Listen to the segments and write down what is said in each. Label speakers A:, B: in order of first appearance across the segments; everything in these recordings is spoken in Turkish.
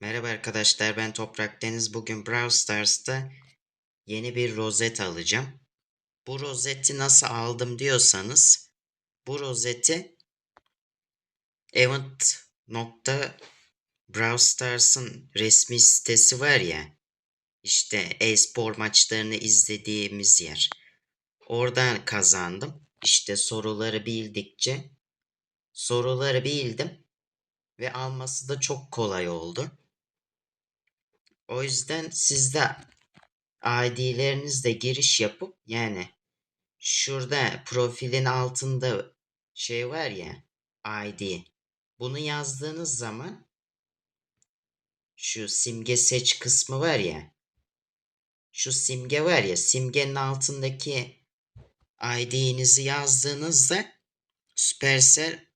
A: Merhaba arkadaşlar ben Toprak Deniz. Bugün Brawl Stars'ta yeni bir rozet alacağım. Bu rozeti nasıl aldım diyorsanız bu rozeti Event.Brawl Stars'ın resmi sitesi var ya işte e-spor maçlarını izlediğimiz yer. Oradan kazandım. İşte soruları bildikçe soruları bildim ve alması da çok kolay oldu. O yüzden siz de ID'lerinizle giriş yapıp yani şurada profilin altında şey var ya ID. Bunu yazdığınız zaman şu simge seç kısmı var ya şu simge var ya simgenin altındaki ID'nizi yazdığınızda Supercell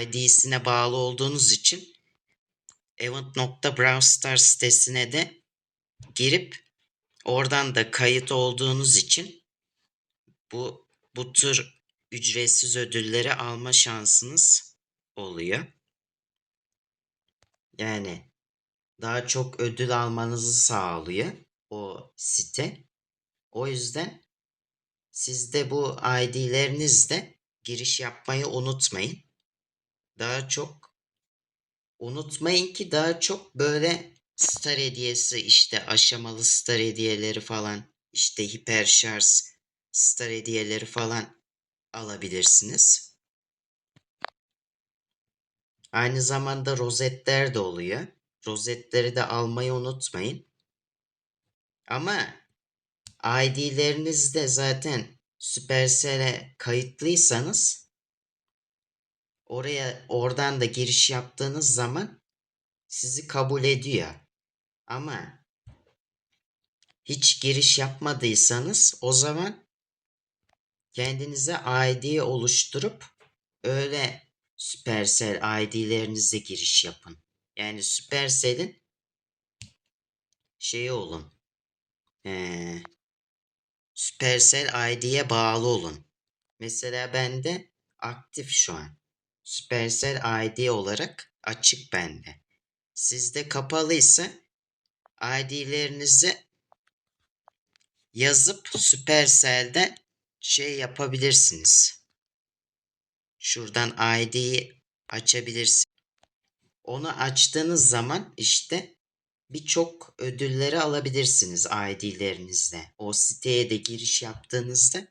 A: ID'sine bağlı olduğunuz için event.browstar sitesine de girip oradan da kayıt olduğunuz için bu bu tür ücretsiz ödülleri alma şansınız oluyor. Yani daha çok ödül almanızı sağlıyor o site. O yüzden siz de bu ID'lerinizle giriş yapmayı unutmayın. Daha çok unutmayın ki daha çok böyle star hediyesi işte aşamalı star hediyeleri falan işte hiper şarj star hediyeleri falan alabilirsiniz. Aynı zamanda rozetler de oluyor. Rozetleri de almayı unutmayın. Ama ID'lerinizde zaten Supercell'e kayıtlıysanız oraya oradan da giriş yaptığınız zaman sizi kabul ediyor. Ama hiç giriş yapmadıysanız o zaman kendinize ID oluşturup öyle Supercell ID'lerinize giriş yapın. Yani Supercell'in şeyi olun. Ee, Supercell ID'ye bağlı olun. Mesela bende aktif şu an. Supercell ID olarak açık bende. Sizde kapalıysa ID'lerinizi yazıp Supercell'de şey yapabilirsiniz. Şuradan ID'yi açabilirsiniz. Onu açtığınız zaman işte birçok ödülleri alabilirsiniz ID'lerinizle. O siteye de giriş yaptığınızda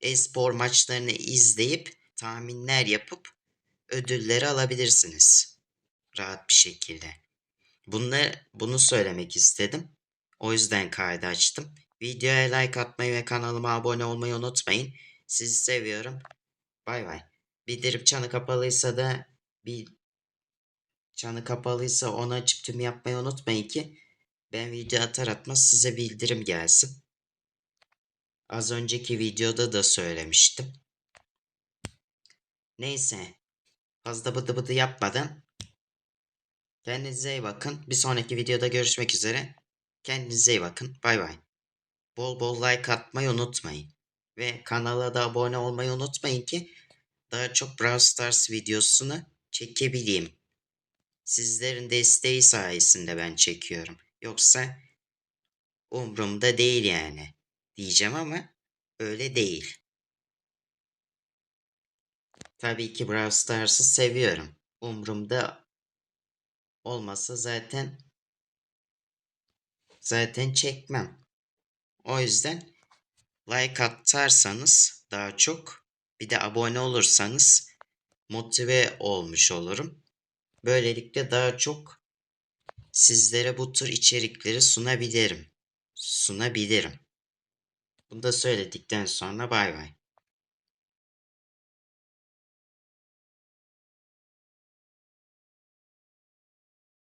A: e-spor maçlarını izleyip tahminler yapıp ödülleri alabilirsiniz. Rahat bir şekilde. Bunları, bunu söylemek istedim. O yüzden kaydı açtım. Videoya like atmayı ve kanalıma abone olmayı unutmayın. Sizi seviyorum. Bay bay. Bildirim çanı kapalıysa da bir çanı kapalıysa onu açıp tüm yapmayı unutmayın ki ben video atar atmaz size bildirim gelsin. Az önceki videoda da söylemiştim. Neyse. Fazla bıdı bıdı yapmadan kendinize iyi bakın. Bir sonraki videoda görüşmek üzere. Kendinize iyi bakın. Bay bay. Bol bol like atmayı unutmayın. Ve kanala da abone olmayı unutmayın ki daha çok Brawl Stars videosunu çekebileyim. Sizlerin desteği sayesinde ben çekiyorum. Yoksa umurumda değil yani. Diyeceğim ama öyle değil. Tabii ki Brawl Stars'ı seviyorum. Umurumda olmasa zaten zaten çekmem. O yüzden like atarsanız daha çok bir de abone olursanız motive olmuş olurum. Böylelikle daha çok sizlere bu tür içerikleri sunabilirim. Sunabilirim. Bunu da söyledikten sonra bay bay.